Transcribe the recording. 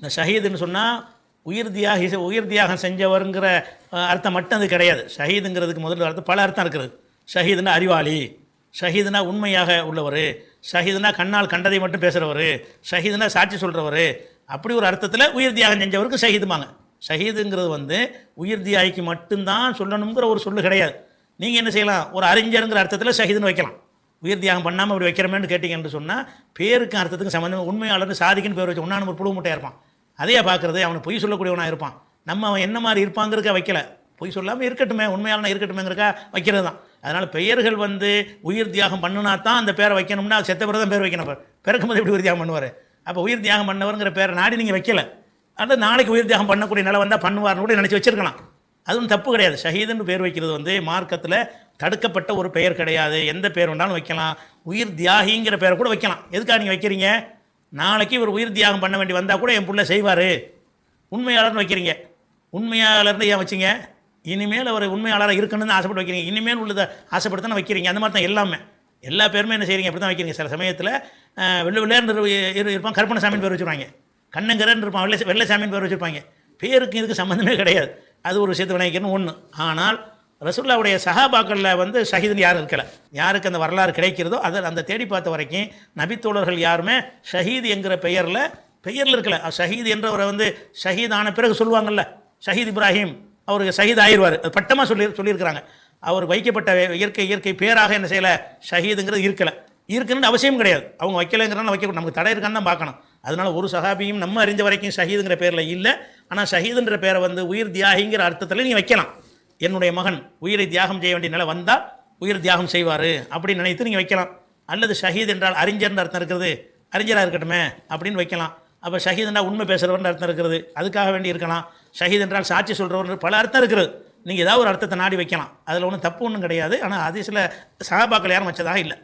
இந்த ஷஹீதுன்னு சொன்னால் உயிர் தியாகி உயிர் தியாகம் செஞ்சவருங்கிற அர்த்தம் மட்டும் அது கிடையாது. ஷஹீதுங்கிறதுக்கு முதல்ல அர்த்தம் பல அர்த்தம் இருக்கிறது. ஷஹீதுனா அறிவாளி ஷஹீதுனா உண்மையாக உள்ளவர் ஷஹீதுனா கண்ணால் கண்டதை மட்டும் பேசுகிறவர் ஷஹீதுனா சாட்சி சொல்கிறவர் அப்படி ஒரு அர்த்தத்தில் உயிர் தியாகம் செஞ்சவருக்கு ஷஹீதுமாங்க ஷஹீதுங்கிறது வந்து உயிர் தியாகிக்கு மட்டும்தான் சொல்லணுங்கிற ஒரு சொல்லு கிடையாது. நீங்கள் என்ன செய்யலாம்? ஒரு அறிஞருங்கிற அர்த்தத்தில் ஷஹீதுன்னு வைக்கலாம். உயிர் தியாகம் பண்ணாமல் இப்படி வைக்கிறோமேன்னு கேட்டிங்கன்னு சொன்னால் பேருக்கு அர்த்தத்துக்கு சம்மந்தம் உண்மையாளர்னு சாதிக்குன்னு பேர் வச்சு உண்ணான ஒரு புழு முட்டையாக இருப்பான். அதையே பார்க்குறது அவனை பொய் சொல்லக்கூடியவனாக இருப்பான். நம்ம அவன் என்ன மாதிரி இருப்பாங்கிறக்க வைக்கல. பொய் சொல்லாமல் இருக்கட்டுமே உண்மையாளனா இருக்கட்டுமேங்கிறக்கா வைக்கிறது தான். அதனால் பெயர்கள் வந்து உயிர் தியாகம் பண்ணுனா தான் அந்த பேரை வைக்கணும்னா செத்த பிறகு தான் பேர் வைக்கணும். பிறக்கும்போது பிறக்கும் போது எப்படி உயிர் தியாகம் பண்ணுவார்? அப்போ உயிர் தியாகம் பண்ணவருங்கிற பேரை நாடி நீங்கள் வைக்கல. அது நாளைக்கு உயிர் தியாகம் பண்ணக்கூடிய நிலை வந்தால் பண்ணுவார்னு கூட நினச்சி வச்சிருக்கலாம். அதுவும் தப்பு கிடையாது. ஷஹீதுன்னு பேர் வைக்கிறது வந்து மார்க்கத்தில் தடுக்கப்பட்ட ஒரு பெயர் கிடையாது. எந்த பேர் வேணாலும் வைக்கலாம். உயிர் தியாகிங்கிற பேரை கூட வைக்கலாம். எதுக்காக நீங்கள் வைக்கிறீங்க? நாளைக்கு இவர் உயிர் தியாகம் பண்ண வேண்டி வந்தால் கூட என் பிள்ளை செய்வார். உண்மையாளர்னு வைக்கிறீங்க. உண்மையாளர்னு ஏன் வச்சீங்க? இனிமேல் அவர் உண்மையாளராக இருக்கணும்னு ஆசைப்பட்டு வைக்கிறீங்க. இனிமேல் உள்ளதை ஆசைப்பட்டு தானே வைக்கிறீங்க. அந்த மாதிரி தான் எல்லாமே. எல்லா பேருமே என்ன செய்கிறீங்க அப்படி தான் வைக்கிறீங்க. சில சமயத்தில் வெள்ளை வெள்ளையர்னு இரு- இரு- இருப்பான். கருப்பணசாமின்னு பேர் வச்சுருவாங்க கண்ணங்கரன் இருப்பான். வெள்ளை வெள்ளைசாமின்னு பேர் வச்சுருப்பாங்க. பேருக்கு இதுக்கு சம்மந்தமே கிடையாது. அது ஒரு விஷயத்தை விநாயகர்னு ஒன்று ஆனால் ரசூல்லாவுடைய சஹாபாக்களில் வந்து ஷஹீதுன்னு யாரும் இருக்கல. யாருக்கு அந்த வரலாறு கிடைக்கிறதோ அதை அந்த தேடி பார்த்த வரைக்கும் நபித்தோழர்கள் யாருமே ஷஹீத் என்கிற பெயரில் பெயரில் இருக்கல. ஷஹீத் என்றவரை வந்து ஷஹீத் ஆன பிறகு சொல்லுவாங்கல்ல ஷஹீத் இப்ராஹிம் அவருக்கு ஷஹீத் ஆயிடுவார். அது பட்டமாக சொல்லி சொல்லியிருக்கிறாங்க. அவர் வைக்கப்பட்ட இயற்கை இயற்கை பேராக என்ன செய்யலை ஷஹீதுங்கிறது இருக்கலை. இருக்குன்னு அவசியம் கிடையாது. அவங்க வைக்கலைங்கிறனால வைக்க நமக்கு தடை இருக்கான்னு தான் பார்க்கணும். அதனால ஒரு சஹாபியும் நம்ம அறிஞ்ச வரைக்கும் ஷஹீதுங்கிற பேரில் இல்லை. ஆனால் ஷஹீதுன்ற பேரை வந்து உயிர் தியாகிங்கிற அர்த்தத்தில் நீ வைக்கலாம். என்னுடைய மகன் உயிரை தியாகம் செய்ய வேண்டிய நிலை வந்தால் உயிர் தியாகம் செய்வார் அப்படின்னு நினைத்து நீங்கள் வைக்கலாம். அல்லது ஷஹீத் என்றால் அறிஞர்னு அர்த்தம் இருக்கிறது அறிஞராக இருக்கட்டுமே அப்படின்னு வைக்கலாம். அப்போ ஷஹீத் என்றால் உண்மை பேசுகிறவர்னு அர்த்தம் இருக்கிறது அதுக்காக வேண்டி இருக்கலாம். ஷஹீத் என்றால் சாட்சி சொல்கிறவர் பல அர்த்தம் இருக்கிறது நீங்கள் ஏதாவது ஒரு அர்த்தத்தை நாடி வைக்கலாம். அதில் ஒன்றும் தப்பு ஒன்றும் கிடையாது. ஆனால் அதே சில சகாபாக்கள் யாரும் வச்சதாக இல்லை.